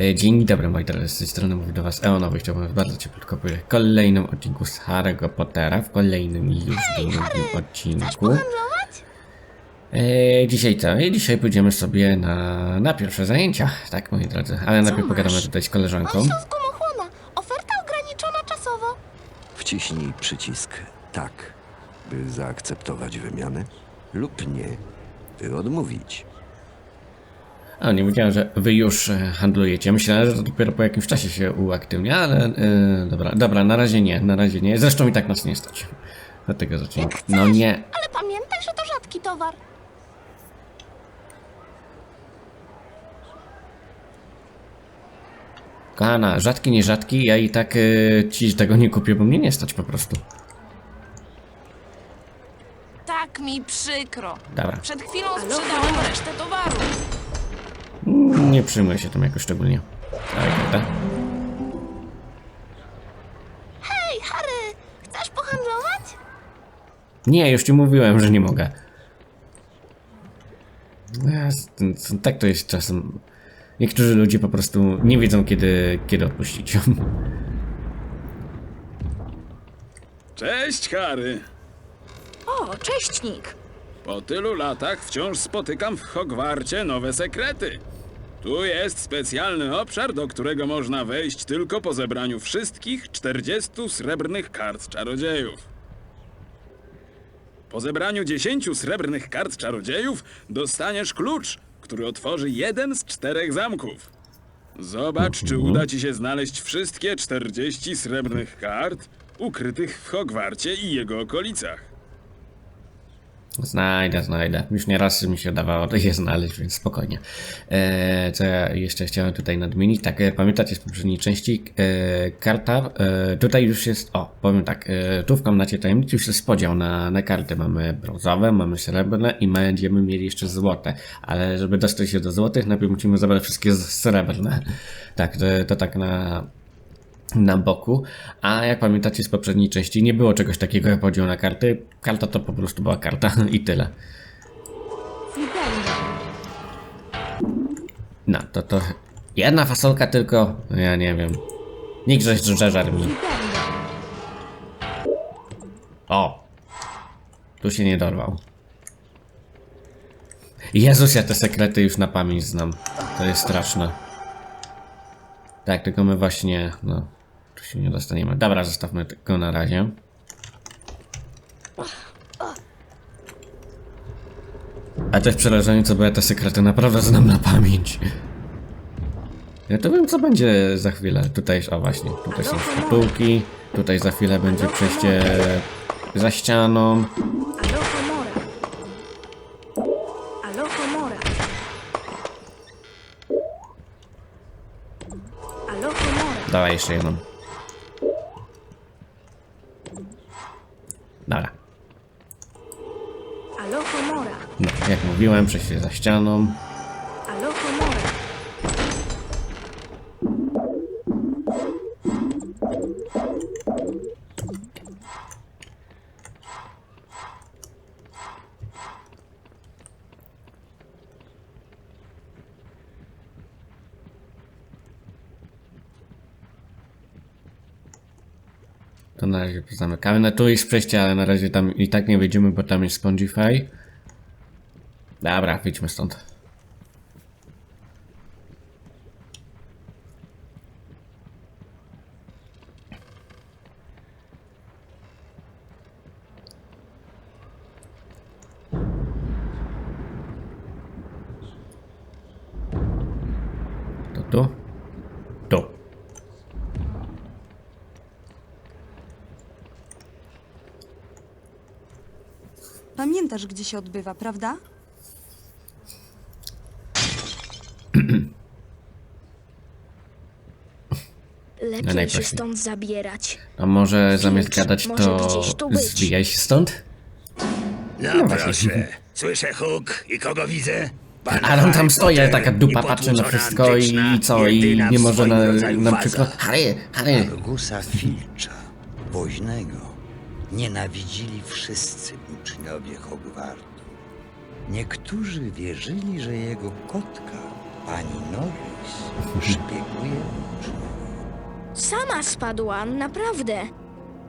E, Dzień dobry moi drodzy, z tej strony mówi do was Eonowy. Chciałbym was bardzo ciepłutko powiedzieć w kolejnym odcinku z Harry'ego Pottera, w kolejnym już drugim odcinku. E, dzisiaj co? I dzisiaj pójdziemy sobie na, na pierwsze zajęcia, tak moi drodzy. Ale najpierw pogadamy tutaj z koleżanką. Osią z gumochłona. Oferta ograniczona czasowo. Wciśnij przycisk tak, by zaakceptować wymianę, lub nie, by odmówić. A, nie wiedziałem, że wy już e, handlujecie. Myślałem, że to dopiero po jakimś czasie się uaktywnia, ale e, dobra, dobra, na razie nie, na razie nie. Zresztą i tak nas nie stać. Dlatego zacznijmy. No nie, Ale pamiętaj, że to rzadki towar. kochana, rzadki, nie rzadki, ja i tak e, ci tego nie kupię, bo mnie nie stać po prostu. Tak mi przykro. Dobra, Przed chwilą sprzedałem resztę towaru. Nie przyjmuję się tym jakoś szczególnie. Ale prawda? Hej, Harry, chcesz pohandlować? Nie, już ci mówiłem, że nie mogę. Ten- tak to jest czasem. Niektórzy ludzie po prostu nie wiedzą, kiedy, kiedy odpuścić. Cześć, Harry. O, cześć, Nick. Po tylu latach wciąż spotykam w Hogwarcie nowe sekrety. Tu jest specjalny obszar, do którego można wejść tylko po zebraniu wszystkich 40 srebrnych kart czarodziejów. Po zebraniu 10 srebrnych kart czarodziejów dostaniesz klucz, który otworzy jeden z czterech zamków. Zobacz, czy uda ci się znaleźć wszystkie 40 srebrnych kart ukrytych w Hogwarcie i jego okolicach. Znajdę, znajdę. Już nie raz mi się udawało je znaleźć, więc spokojnie. E, co ja jeszcze chciałem tutaj nadmienić? Tak, e, pamiętacie z poprzedniej części e, karta, e, tutaj już jest, o, powiem tak, e, tu w komnacie tajemnicy już jest podział na, na karty. Mamy brązowe, mamy srebrne i będziemy mieli jeszcze złote. Ale żeby dostać się do złotych, najpierw musimy zabrać wszystkie srebrne. Tak, to, to tak na, na boku. A jak pamiętacie z poprzedniej części, nie było czegoś takiego jak podział na karty. Karta to po prostu była karta i tyle. No, to to. Jedna fasolka tylko. Ja nie wiem. Nikt żeś żeżar mi. O! Tu się nie dorwał. Jezus, ja te sekrety już na pamięć znam. To jest straszne. Tak, tylko my właśnie, no, tu się nie dostaniemy. Dobra, zostawmy tylko na razie. A to jest przerażające, bo ja te sekrety naprawdę znam na pamięć. Ja to wiem, co będzie za chwilę. Tutaj, o właśnie, tutaj są szkatułki. Tutaj za chwilę będzie przejście za ścianą. Dawaj jeszcze jedną. Dobra. Aloha mora. No, jak mówiłem, przejście za ścianą. To na razie zamykamy. No tu jest przejście, ale na razie tam i tak nie wejdziemy, bo tam jest Spongify. Dobra, wyjdźmy stąd. To. Pamiętasz, gdzie się odbywa, prawda? Się najprościej. stąd zabierać. A może zamiast gadać, może to gdzieś tu być. zwijaj się stąd? No, No właśnie. proszę, słyszę huk i kogo widzę? Pan Ale on tam Harry stoi, Potter taka dupa i patrzy na wszystko i, antyczna, i co, i jedyna nie w może swoim na, rodzaju nam faza. przykład Harry, Harry, Argusa Filcza, woźnego, nienawidzili wszyscy uczniowie Hogwartu. Niektórzy wierzyli, że jego kotka pani Norris szpieguje Sama spadłam, naprawdę.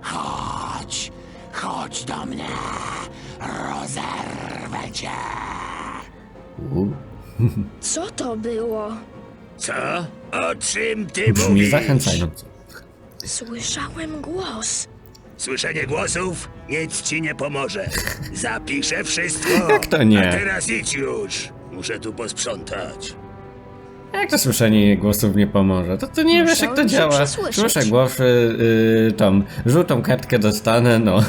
Chodź, chodź do mnie. Rozerwę cię. Co to było? Co? O czym ty brzmi mówisz? zachęcająco. Słyszałem głos. Słyszenie głosów nic ci nie pomoże. Zapiszę wszystko. Jak to nie? A teraz idź już. Muszę tu posprzątać. Jak to słyszenie głosów nie pomoże? To ty nie wiesz jak to Musiałem się działa. przesłyszeć. Słyszę głosy, yy, tą żółtą kartkę dostanę, no.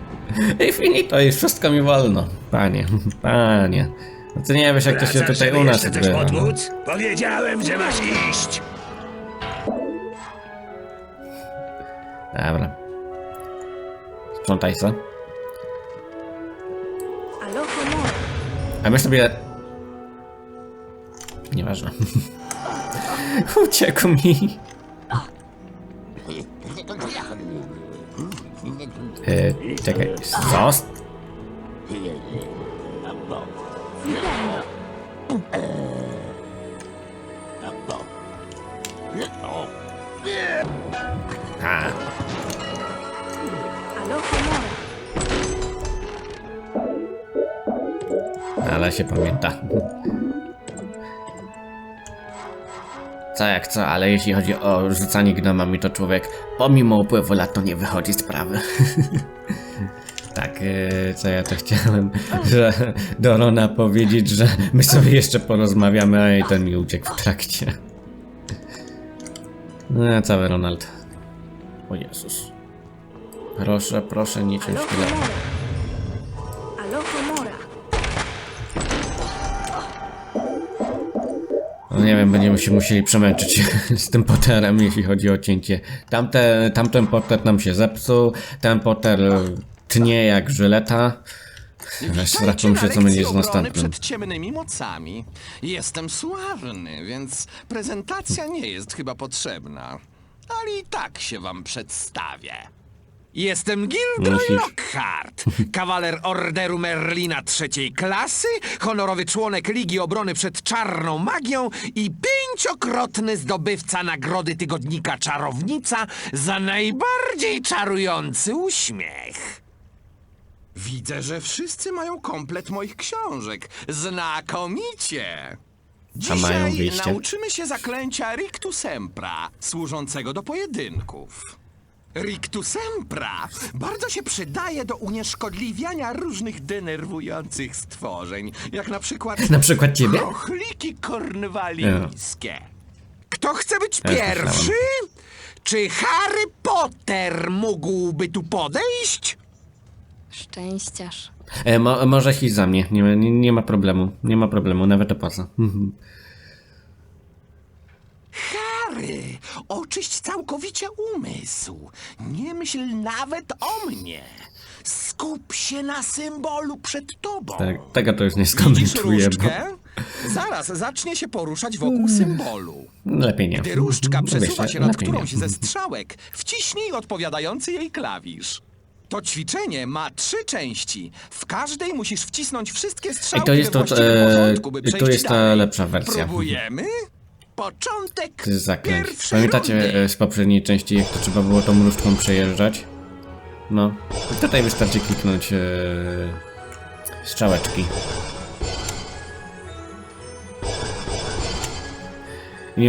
I finito, i wszystko mi wolno. Panie, panie. No ty nie wiesz jak to się Wracasz, tutaj żeby u nas jeszcze coś odbywa. no. Powiedziałem, że masz iść. Dobra. Sprzątaj se. Aloha. A my sobie... Nieważne. Uciekł mi. E, czekaj, co? Ale się pamięta. Co jak co, ale jeśli chodzi o rzucanie gnomami, to człowiek pomimo upływu lat to nie wychodzi z sprawy. tak, e, co ja to chciałem, że do Rona powiedzieć, że my sobie jeszcze porozmawiamy, a i ten mi uciekł w trakcie. No, cały Ronald. O Jezus. Proszę, proszę, nie ciąć tyle. No nie wiem, będziemy się musieli przemęczyć z tym poterem, jeśli chodzi o cięcie. Tamte, tamten poter nam się zepsuł, ten poter tnie jak żyleta. Stracham się, co będzie z następnym. przed ciemnymi mocami. Jestem sławny, więc prezentacja nie jest chyba potrzebna. Ale i tak się wam przedstawię. Jestem Gilderoy. Lockhart, kawaler Orderu Merlina trzeciej klasy, honorowy członek Ligi Obrony przed Czarną Magią i pięciokrotny zdobywca nagrody tygodnika Czarownica za najbardziej czarujący uśmiech. Widzę, że wszyscy mają komplet moich książek. Znakomicie! Mają Dzisiaj wyjście? nauczymy się zaklęcia Rictu Sempra, służącego do pojedynków. Rictu Sempra bardzo się przydaje do unieszkodliwiania różnych denerwujących stworzeń, jak na przykład Na przykład ciebie? krochliki kornwalijskie. Kto chce być Ja już pierwszy? Czy Harry Potter mógłby tu podejść? Szczęściarz. E, mo, może iść za mnie, nie, ma- nie, nie ma problemu, nie ma problemu, nawet opłaca. Mhm. Harry, oczyść całkowicie umysł. Nie myśl nawet o mnie. Skup się na symbolu przed tobą. Tak, tego to już nie Widzisz skomentuję, bo różdżkę? Zaraz zacznie się poruszać wokół symbolu. lepiej nie. Gdy różdżka przesuwa się nad lepiej nie. którąś ze strzałek, wciśnij odpowiadający jej klawisz. To ćwiczenie ma trzy części. W każdej musisz wcisnąć wszystkie strzałki I to jest we to, właściwym e, porządku, by i to przejść jest ta dalej. lepsza wersja. Próbujemy? Początek zaklęć. pierwszej Pamiętacie rundy. e, z poprzedniej części, jak to trzeba było tą różdżką przejeżdżać? No. I tutaj wystarczy kliknąć e, strzałeczki.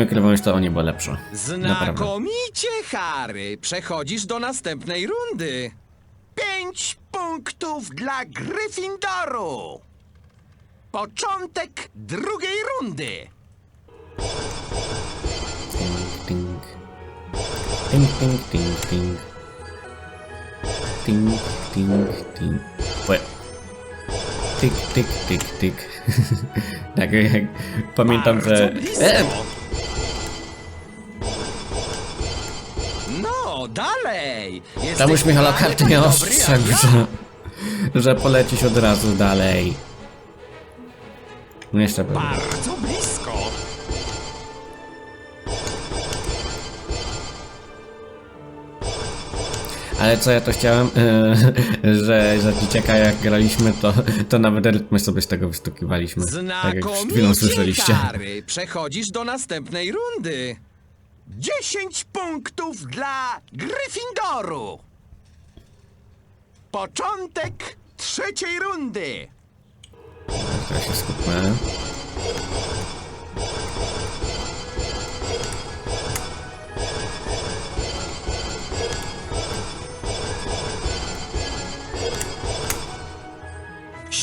Ukrywam, że to o niebo lepsze. Naprawdę. Znakomicie, Harry! Przechodzisz do następnej rundy. Pięć punktów dla Gryffindoru. Początek drugiej rundy. Ting, ting, ting, ting. Ting, ting, ting. Łe. Tik, tik, tik, tik. tak jak pamiętam, Bardzo że... blisko. E, No, dalej! Jesteś Tam już Michał prawie karty dobry ostrzegł, ja. że, że polecisz od razu dalej. No jeszcze pewnie. Bardzo blisko. Ale co ja to chciałem, e, że za dzieciaka jak graliśmy, to, to nawet rytmy sobie z tego wystukiwaliśmy. Tak jak przed chwilą słyszeliście. Harry. Przechodzisz do następnej rundy. 10 punktów dla Gryffindoru. Początek trzeciej rundy. Teraz się skupmy.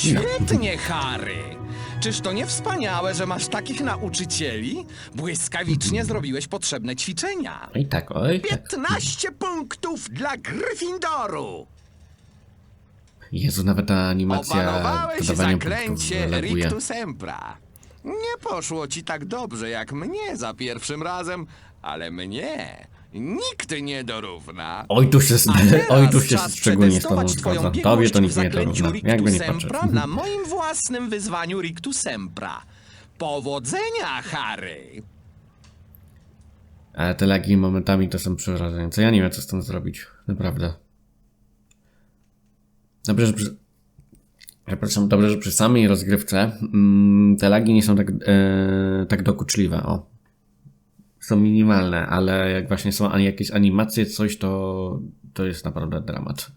Świetnie, Harry. Czyż to nie wspaniałe, że masz takich nauczycieli? Błyskawicznie zrobiłeś potrzebne ćwiczenia. Oj tak, oj tak. 15 punktów dla Gryffindoru. Jezu, nawet ta animacja Opanowałeś dodawania punktów zaklęcie laguje. Rictus Sempra. Nie poszło ci tak dobrze jak mnie za pierwszym razem, ale mnie nikt nie dorówna. Oj, tu się, oj, tu się szczególnie z tobą przetestować twoją zgadzam. biegłość Tobie to nic nie dorówna. Jakby nie patrzeć. na moim własnym wyzwaniu Rictus Sempra. Powodzenia, Harry! Ale te lagi momentami to są przerażające. Ja nie wiem, co z tym zrobić. Naprawdę. Dobrze, że przy... Przepraszam, dobrze, że przy samej rozgrywce mm, te lagi nie są tak, e, tak dokuczliwe. O. Są minimalne, ale jak właśnie są jakieś animacje, coś, to, to jest naprawdę dramat.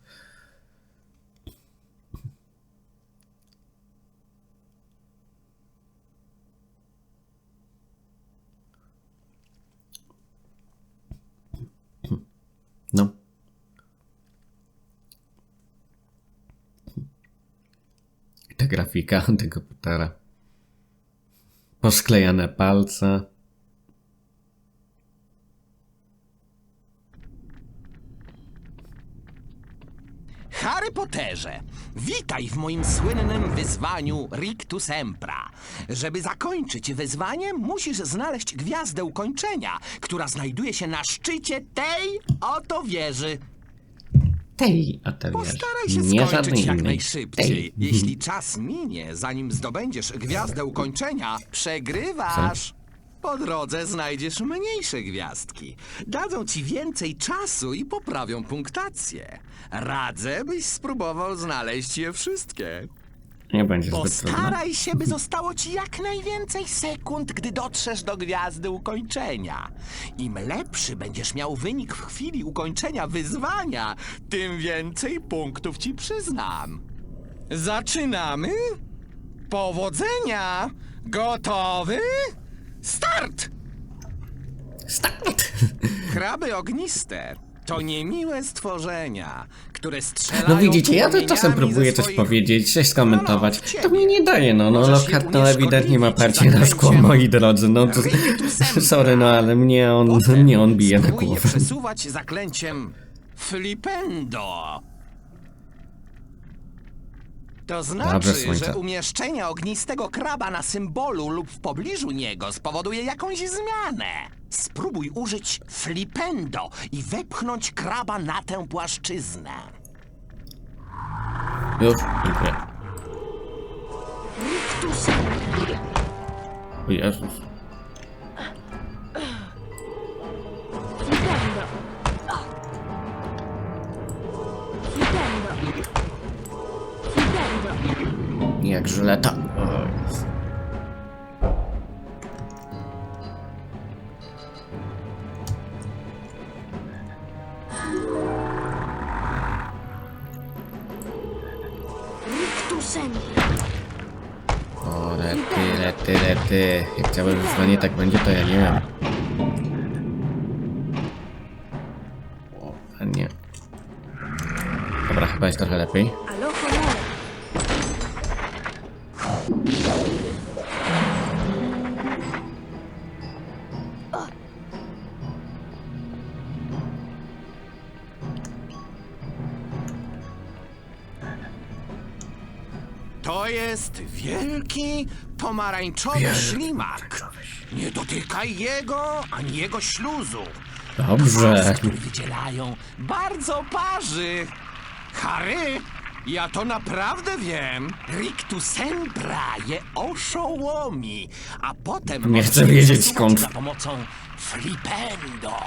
No. Ta grafika tego Pottera. Posklejane palce. Harry Potterze, witaj w moim słynnym wyzwaniu Rictus Sempra. Żeby zakończyć wyzwanie, musisz znaleźć gwiazdę ukończenia, która znajduje się na szczycie tej oto wieży. Tej, a te Postaraj się nie skończyć żadnej jak innej. najszybciej. Tej. Jeśli czas minie, zanim zdobędziesz gwiazdę ukończenia, przegrywasz. Po drodze znajdziesz mniejsze gwiazdki. Dadzą ci więcej czasu i poprawią punktację. Radzę, byś spróbował znaleźć je wszystkie. Nie będzie zbyt trudno. Postaraj się, by zostało ci jak najwięcej sekund, gdy dotrzesz do gwiazdy ukończenia. Im lepszy będziesz miał wynik w chwili ukończenia wyzwania, tym więcej punktów ci przyznam. Zaczynamy? Powodzenia! Gotowy? Start! Start! Kraby ogniste to niemiłe stworzenia, które strzelają No widzicie, ja to czasem próbuję ze coś swoich powiedzieć, coś skomentować. No, no, To mnie nie daje, no, no Możesz je Lockhart no ewidentnie ma unieszkodliwić parcie na szkło, zaklęciem moi drodzy, no to, sorry, no ale mnie on, Potem mnie on bije na spróbuj je głowę. przesuwać zaklęciem flipendo. To znaczy, słońce. że umieszczenie ognistego kraba na symbolu lub w pobliżu niego spowoduje jakąś zmianę. Spróbuj użyć flipendo i wepchnąć kraba na tę płaszczyznę. Już, dziękuję. O Jezus. Jak żyleta. O rety, rety, rety. Jak całe wyzwanie tak będzie, to ja nie wiem. O, nie. Dobra, chyba jest trochę lepiej. Wielki, pomarańczowy ślimak. Nie dotykaj jego, ani jego śluzu. Dobrze. Kwasy, które wydzielają, bardzo parzy. Harry, ja to naprawdę wiem. Rictus Sempra je oszołomi, a potem... Nie chcę wiedzieć skąd. Za pomocą flipendo.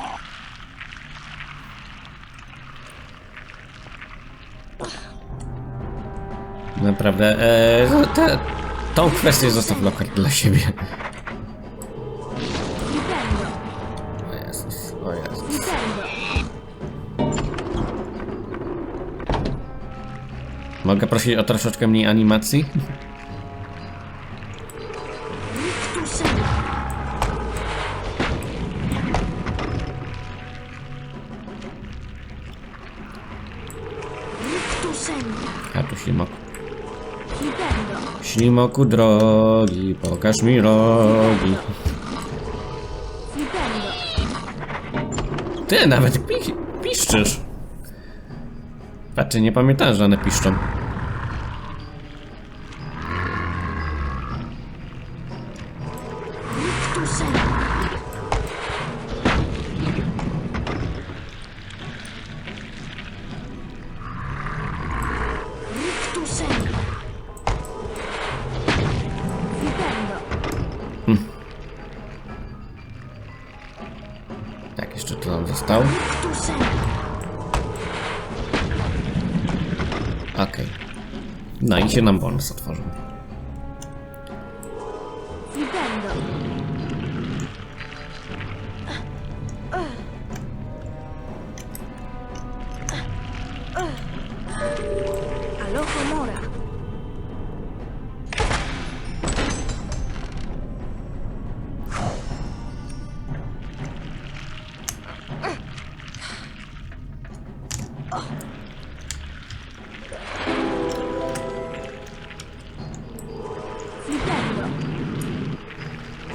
Naprawdę, e, no te, tą kwestię zostaw lokal dla siebie. O o. Mogę prosić o troszeczkę mniej animacji? Ślimoku drogi, pokaż mi rogi. Ty nawet pi piszczysz. Patrzcie, nie pamiętam, że one piszczą. Się nam bonus otworzył.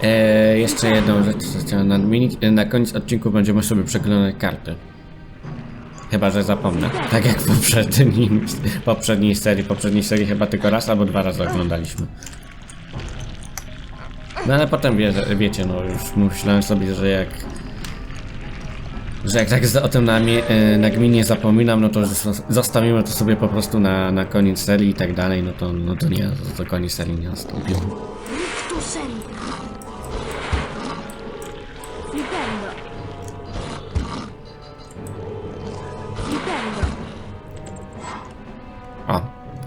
Eee, jeszcze jedną rzecz, chciałem nadmienić. E, Na koniec odcinku będziemy sobie przeglądać karty. Chyba, że zapomnę. Tak jak w poprzednim, poprzedniej serii. Poprzedniej serii chyba tylko raz albo dwa razy oglądaliśmy. No ale potem wie, wiecie, no już myślałem sobie, że jak... Że jak tak o tym na, e, nagminnie zapominam, no to zos- zostawimy to sobie po prostu na, na koniec serii i tak dalej, no to, no to nie, to, koniec serii nie nastąpił.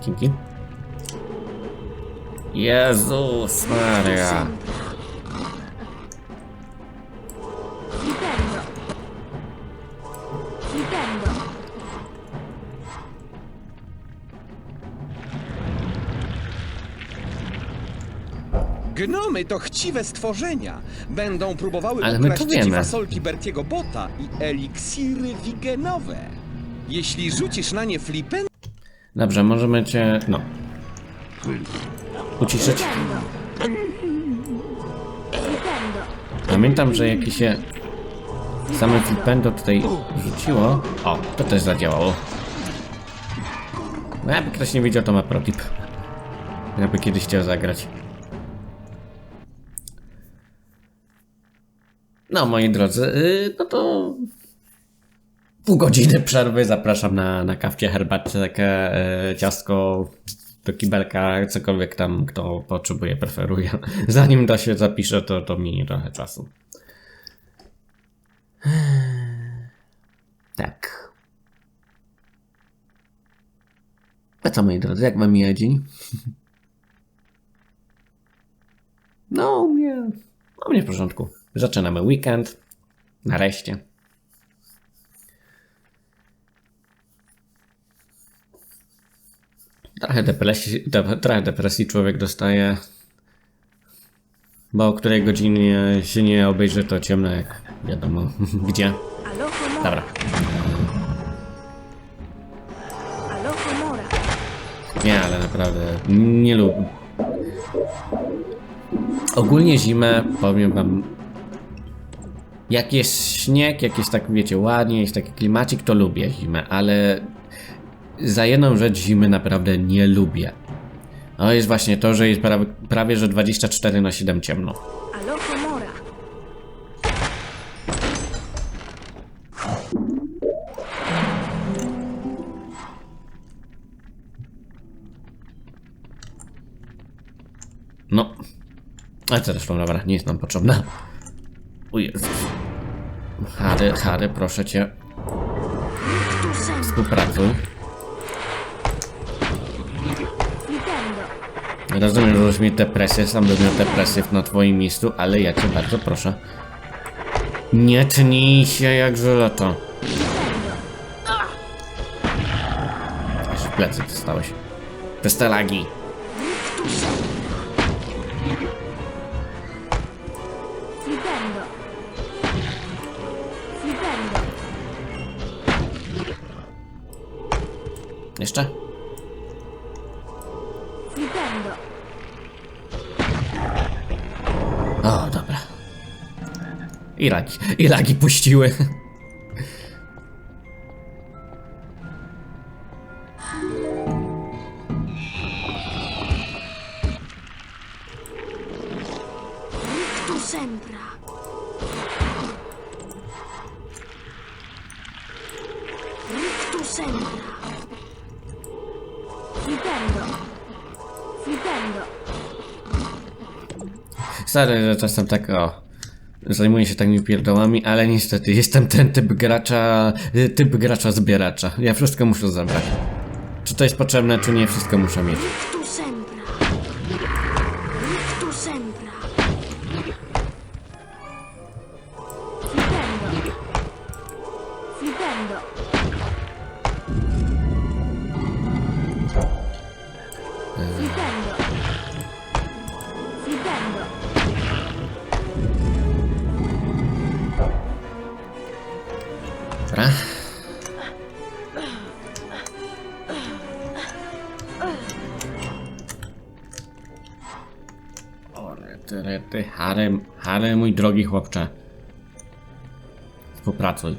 Dzięki. Jezus Maria. Gnomy to chciwe stworzenia. Będą próbowały Ale my to ukraść ci wiemy. fasolki Bertiego Bota i eliksiry wigenowe. Jeśli rzucisz na nie flipę, Dobrze, możemy cię, no. Uciszyć. Pamiętam, że jak się same flipendo tutaj rzuciło. O, to też zadziałało. No jakby ktoś nie wiedział, to ma protip. Jakby kiedyś chciał zagrać. No, moi drodzy, yy, no to pół godziny przerwy. Zapraszam na, na kawcie, herbatę, takie e, ciastko do kibelka, cokolwiek tam kto potrzebuje, preferuje. Zanim to się zapisze, to, to minie trochę czasu. Tak. A co moi drodzy, jak wam mija dzień? No, u mnie, u mnie w porządku. Zaczynamy weekend. Nareszcie. Trochę depresji, de, trochę depresji człowiek dostaje. Bo o której godzinie się nie obejrzy, to ciemno jak wiadomo gdzie. Dobra. Nie, ale naprawdę nie lubię. Ogólnie zimę, powiem wam, jak jest śnieg, jak jest tak, wiecie, ładnie, jest taki klimacik, to lubię zimę, ale za jedną rzecz zimy naprawdę nie lubię. No jest właśnie to, że jest prawie, prawie że 24 na 7 ciemno. No. A zresztą, dobra, nie jest nam potrzebna. O Jezus. Harry, Harry, proszę cię, współpracuj. Rozumiem, że już mi depresję, sam bym miał depresję na twoim miejscu, ale ja cię bardzo proszę. Nie tnij się jak żelato. Aż w plecy dostałeś. Te stalagi. O, dobra. I lagi, i lagi puściły. Sorry, że czasem tak o. Zajmuję się takimi pierdołami, ale niestety jestem ten typ gracza, y, typ gracza zbieracza. Ja wszystko muszę zabrać. Czy to jest potrzebne, czy nie, wszystko muszę mieć. Mój drogi chłopcze. Współpracuj.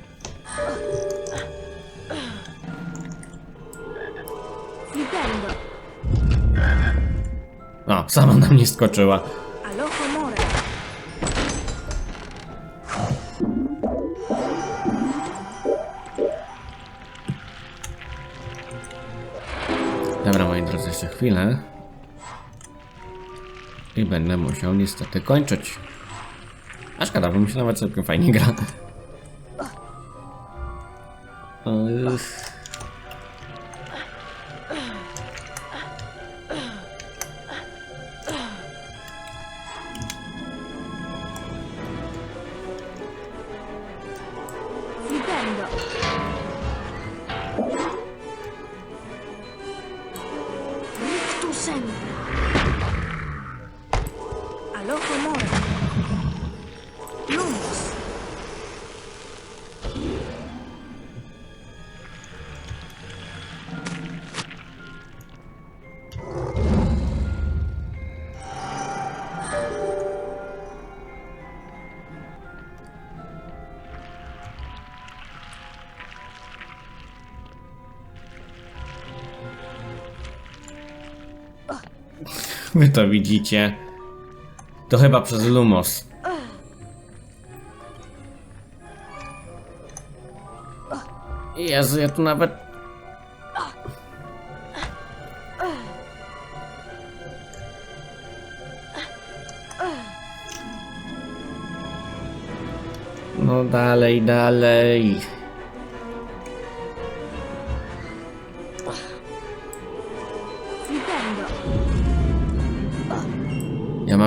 O, sama na mnie skoczyła. Dobra, moi drodzy, jeszcze chwilę. I będę musiał niestety kończyć. A szkoda, bo mi się nawet całkiem fajnie gra. Wy to widzicie. To chyba przez Lumos. Jezu, ja tu nawet... No dalej, dalej.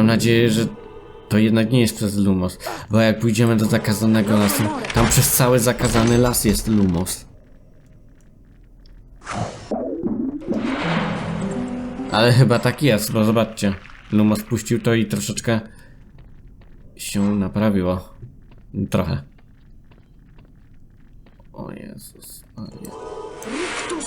Mam nadzieję, że to jednak nie jest przez Lumos, bo jak pójdziemy do zakazanego lasu, tam przez cały zakazany las jest Lumos. Ale chyba tak jest, bo zobaczcie, Lumos puścił to i troszeczkę się naprawiło. Trochę. O Jezus Maria. Tu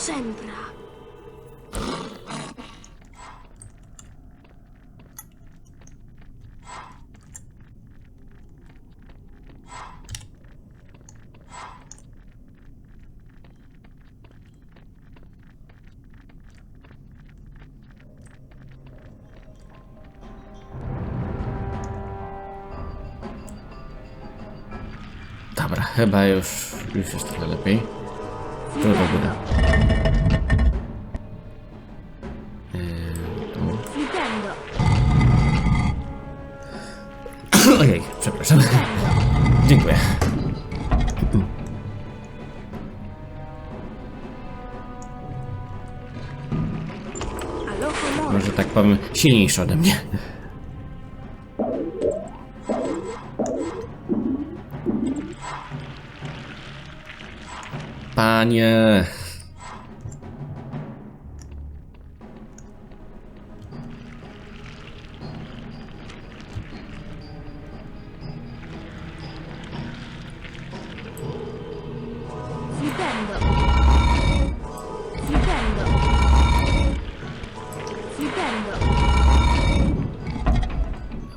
chyba już, już jest trochę lepiej. Tu do góry. Eee. Ojej, przepraszam. Dziękuję. Aloho mora. no, że tak powiem, silniejszy ode mnie. Panie.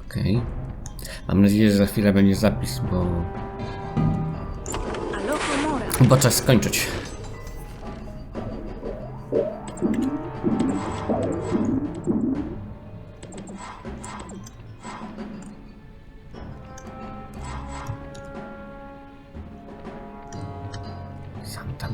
Okej. Mam nadzieję, że za chwilę będzie zapis, bo, Bo czas skończyć. Santa.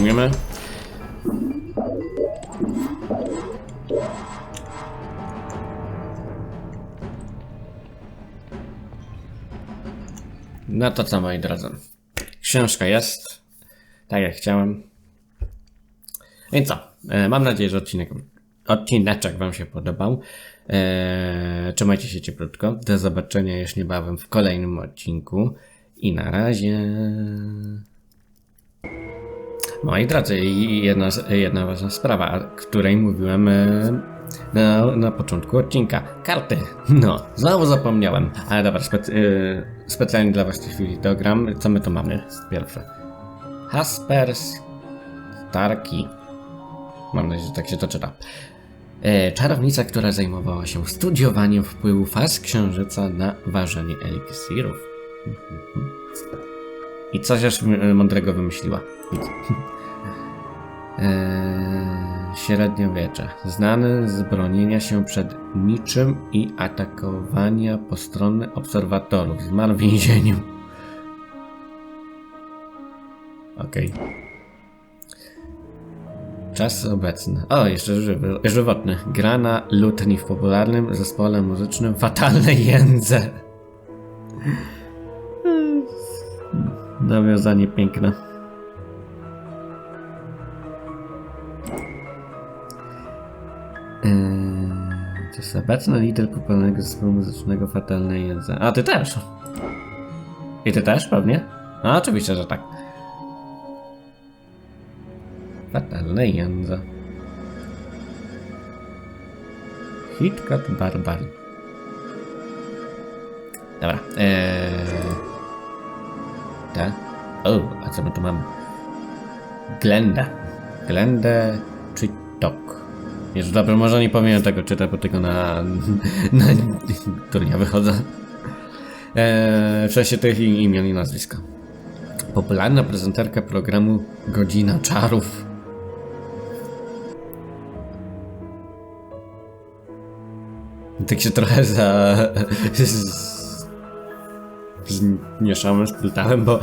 Weźmiemy. No to co, moi drodzy. Książka jest. Tak jak chciałem. Więc co? E, mam nadzieję, że odcinek, odcineczek Wam się podobał. E, trzymajcie się cieplutko. Do zobaczenia już niebawem w kolejnym odcinku. I na razie. Moi drodzy, i jedna, jedna ważna sprawa, o której mówiłem e, na, na początku odcinka. Karty. No, znowu zapomniałem. Ale dobra, spe, e, specjalnie dla Was chwili dogram. Co my tu mamy? Pierwsze. Haspers Starki. Mam nadzieję, że tak się to czyta. E, czarownica, która zajmowała się studiowaniem wpływu faz księżyca na ważenie eliksirów. Mhm. I coś e, mądrego wymyśliła. Eee, średniowiecze. Znany z bronienia się przed niczym i atakowania postronnych obserwatorów. Zmarł w więzieniu. Okej. Czas obecny. O, jeszcze żywy, żywotny. Gra na lutni w popularnym zespole muzycznym Fatalne Jędze. Nawiązanie piękne. Eee, to jest obecny lider popularnego zespołu muzycznego Fatalne Jędze. A ty też? I ty też pewnie? No oczywiście, że tak. Fatalne jędza. Hitkat Barbar. Dobra. Eee... Te. O, a co my tu mamy? Glenda. Glendę czy tok. Jeszcze dobrze, może nie powiem tego czytać, bo tylko na, na turnia wychodzę. Eee, w sensie tych imion i nazwiska. Popularna prezenterka programu Godzina Czarów. Tak się trochę za... zmieszałem, splutałem, bo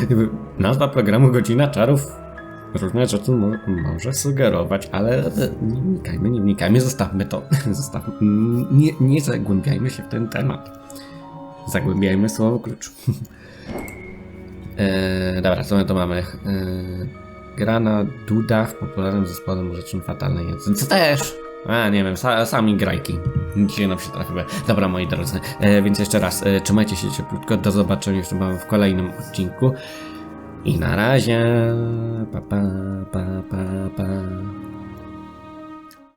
jakby nazwa programu Godzina Czarów różne rzeczy mo może sugerować, ale nie wnikajmy, nie wnikajmy, zostawmy to. Zostawmy. Nie, nie zagłębiajmy się w ten temat. Zagłębiajmy słowo klucz. Eee, dobra, co my tu mamy? Eee, gra na dudach popularnym zespole muzycznym Fatalnej Jędzy. Co też? A, nie wiem, sa, sami grajki. Dzisiaj nam się trafiły. Dobra, moi drodzy, e, więc jeszcze raz, e, trzymajcie się cieplutko, do zobaczenia niebawem w kolejnym odcinku. I na razie. Pa, pa, pa, pa, pa.